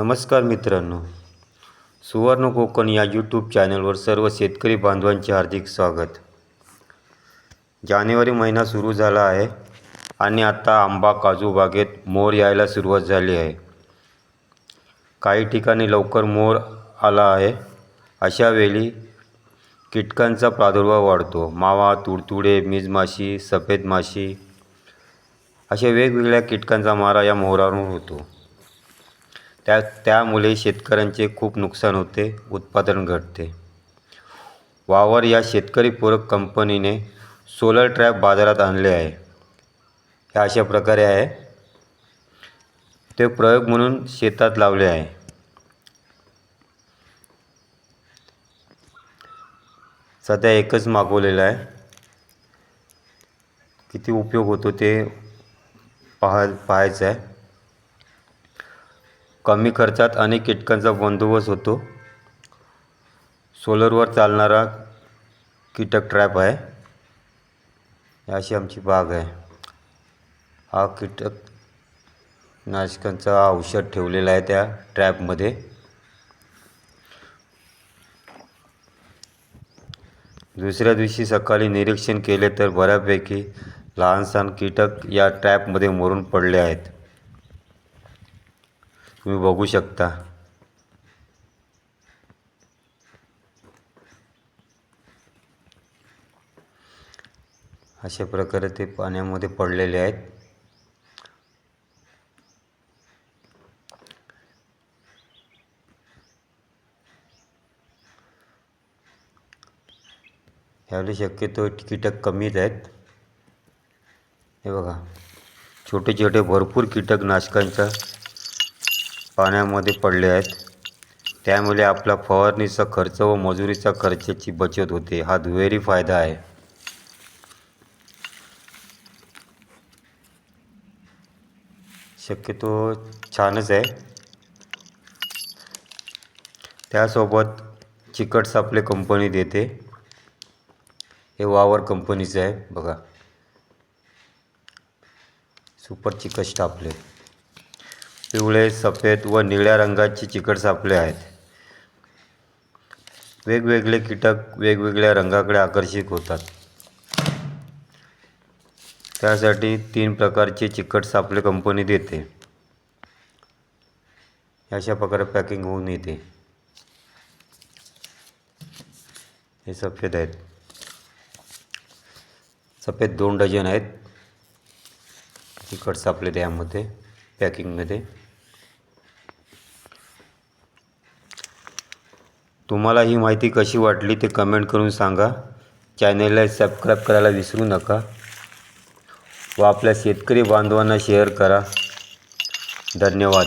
नमस्कार मित्रांनो. सुवर्ण कोकण या यूट्यूब चॅनलवर सर्व शेतकरी बांधवांचे हार्दिक स्वागत. जानेवारी महिना सुरू झाला आहे आणि आता आंबा काजू बागेत मोर यायला सुरुवात झाली आहे. काही ठिकाणी लवकर मोर आला आहे. अशा वेळी कीटकांचा प्रादुर्भाव वाढतो. मावा तुडतुडे मिजमाशी सफेद माशी अशा वेगवेगळ्या कीटकांचा मारा या मोहरावर होतो. त्या त्यामुळे शेतकऱ्यांचे खूप नुकसान होते उत्पादन घटते. वावर या शेतकरीपूरक कंपनीने सोलर ट्रॅप बाजारात आणले आहे. हे अशा प्रकारे आहे. ते प्रयोग म्हणून शेतात लावले आहे. सध्या एकच मागवलेलं आहे. किती उपयोग होतो ते पाहा पाहायचं आहे. कमी खर्चात अनेक कीटकांचा बंदोबस्त होतो. सोलरवर चालणारा कीटक ट्रॅप आहे. अशी आमची बाग आहे. हा कीटक नाशकांचा औषध ठेवलेला आहे त्या ट्रॅपमध्ये दुसऱ्या दिवशी सकाळी निरीक्षण केले तर बऱ्यापैकी लहानसहान कीटक या ट्रॅपमध्ये मरून पडले आहेत. तुम्ही बघू शकता. अशा प्रकारे ते पाण्यामध्ये पडलेले आहेत. ह्यावेळी शक्यतो कीटक कमीच आहेत. हे बघा छोटे छोटे भरपूर कीटकनाशकांचा पाण्यामध्ये पडले आहेत. त्यामुळे आपला फवारणीचा खर्च व मजुरीचा खर्चाची बचत होते. हा दुहेरी फायदा आहे. शक्यतो छानच आहे. त्यासोबत चिकट सापले कंपनी देते. हे वावर कंपनीचं आहे. बघा. सुपर चिकट सापले पिवळे सफेद व निळ्या रंगाचे चिकट सापले आहेत. वेगवेगळे कीटक वेगवेगळ्या रंगाकडे आकर्षित होतात. त्यासाठी तीन प्रकारचे चिकट सापले कंपनी देते. अशा प्रकारे पॅकिंग होऊन येते. हे सफेद आहेत. सफेद दोन डझन आहेत. चिकट सापले त्यामध्ये पॅकिंगमध्ये. तुम्हाला ही माहिती कशी वाटली ते कमेंट करून सांगा. चॅनेलला सबस्क्राईब करायला विसरू नका. व आपल्या शेतकरी बांधवांना शेअर करा. धन्यवाद.